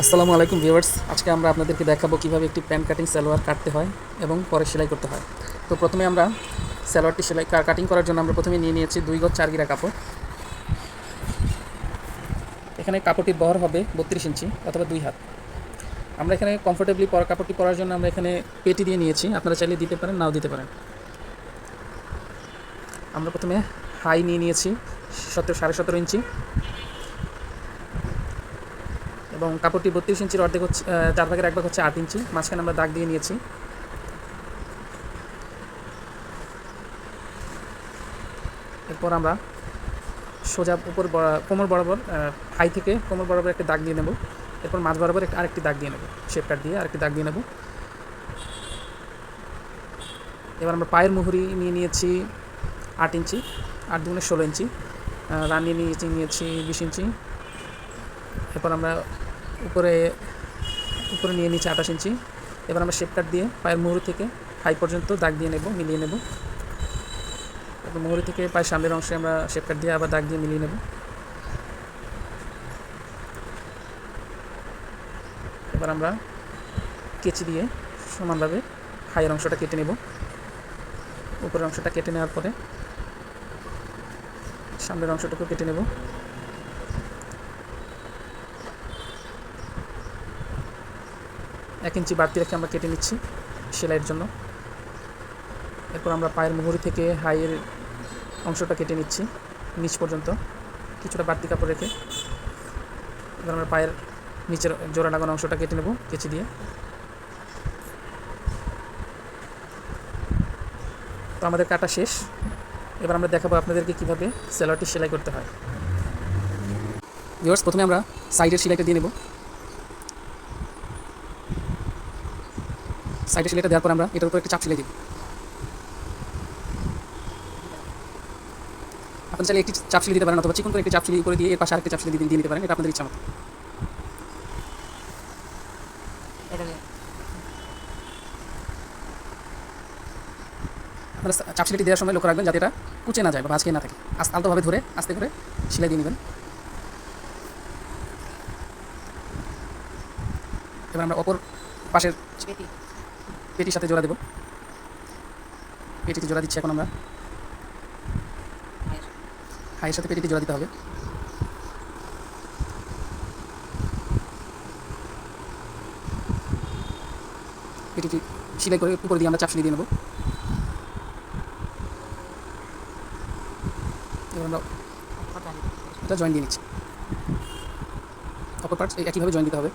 আসসালামু আলাইকুম ভিউয়ার্স। আজকে আমরা আপনাদেরকে দেখাবো কীভাবে একটি প্যান্ট কাটিং সালোয়ার কাটতে হয় এবং পরে সেলাই করতে হয়। তো প্রথমে আমরা সালোয়ারটি সেলাই কাটিং করার জন্য আমরা প্রথমে নিয়ে নিয়েছি দুই গজ চার গিরা কাপড়। এখানে কাপড়টির বহর হবে বত্রিশ ইঞ্চি অথবা দুই হাত। আমরা এখানে কমফোর্টেবলি পরা কাপড়টি পরার জন্য আমরা এখানে পেটি দিয়ে নিয়েছি। আপনারা চাইলে দিতে পারেন, নাও দিতে পারেন। আমরা প্রথমে হাই নিয়ে নিয়েছি সতেরো সাড়ে সতেরো ইঞ্চি। এবং কাপড়টি বত্রিশ ইঞ্চির অর্ধেক হচ্ছে চার ভাগের এক ভাগ হচ্ছে আট ইঞ্চি। মাঝখানে আমরা দাগ দিয়ে নিয়েছি। এরপর আমরা সোজা উপর কোমর বরাবর হাই থেকে কোমর বরাবর একটা দাগ দিয়ে নেব। এরপর মাঝ বরাবর একটা আরেকটি দাগ দিয়ে নেব শেপ কাট দিয়ে আরেকটি দাগ দিয়ে নেব। এবার আমরা পায়ের মুহুরি নিয়ে নিয়েছি আট ইঞ্চি, আট দুগুণে ষোলো ইঞ্চি। রান নিয়ে নিয়েছি নিয়েছি বিশ ইঞ্চি। এরপর আমরা উপরে উপরে নিয়ে নিচে আঠাশ ইঞ্চি। এবার আমরা শেপ কাট দিয়ে পায়ের মুহুরি থেকে হাই পর্যন্ত দাগ দিয়ে নেব, মিলিয়ে নেব। এরপর মুহুরি থেকে পায়ের সামনের অংশে আমরা শেপ কাট দিয়ে আবার দাগ দিয়ে মিলিয়ে নেব। এবার আমরা কেচি দিয়ে সমানভাবে হাইয়ের অংশটা কেটে নেব। উপরের অংশটা কেটে নেওয়ার পরে সামনের অংশটুকু কেটে নেব। এক ইঞ্চি বাড়তি রেখে আমরা কেটে নিচ্ছি সেলাইয়ের জন্য। এরপর আমরা পায়ের মুহুরি থেকে হাইয়ের অংশটা কেটে নিচ্ছি, নিচ পর্যন্ত। কিছুটা বাড়তি কাপড় রেখে এবার আমরা পায়ের নিচের জোড়া লাগানো অংশটা কেটে নেব, কেচি দিয়ে। তো আমাদের কাটা শেষ। এবার আমরা দেখাবো আপনাদেরকে কীভাবে সেলারটি সেলাই করতে হয়। ভিউয়ার্স, প্রথমে আমরা সাইডের সেলাইটা দিয়ে নেব। সাইডে সেলাইটা দেওয়ার পর আমরা এটার উপর একটা চাপ সেলাই দিব আপনারা চাইলে একটি চাপ সেলাই দিতে পারেন অথবা চিকন করে একটি চাপ সেলাই করে দিয়ে এর পাশে আরেকটি চাপ সেলাই দিয়ে দিয়ে নিতে পারেন এটা আপনাদের ইচ্ছা মতো। আপনারা চাপ সেলাইটি দেওয়ার সময় লক্ষ্য রাখবেন যাতে এটা কুচে না যায় বা ভাঁজকে না থাকে। আস্তে আলতোভাবে ধরে আস্তে করে সিলাই দিয়ে নেবেন। এবার আমরা অপর পাশের পেটির সাথে জোড়া দেব। পেটিতে জোড়া দিচ্ছি এখন আমরা। হাইয়ের সাথে পেটিতে জোড়া দিতে হবে। পেটিটি সেলাই করে উপর দিয়ে আমরা চাপ দিয়ে নেব। এটা জয়েন দিয়ে নিচ্ছি। অপর পার্টস একইভাবে জয়েন দিতে হবে।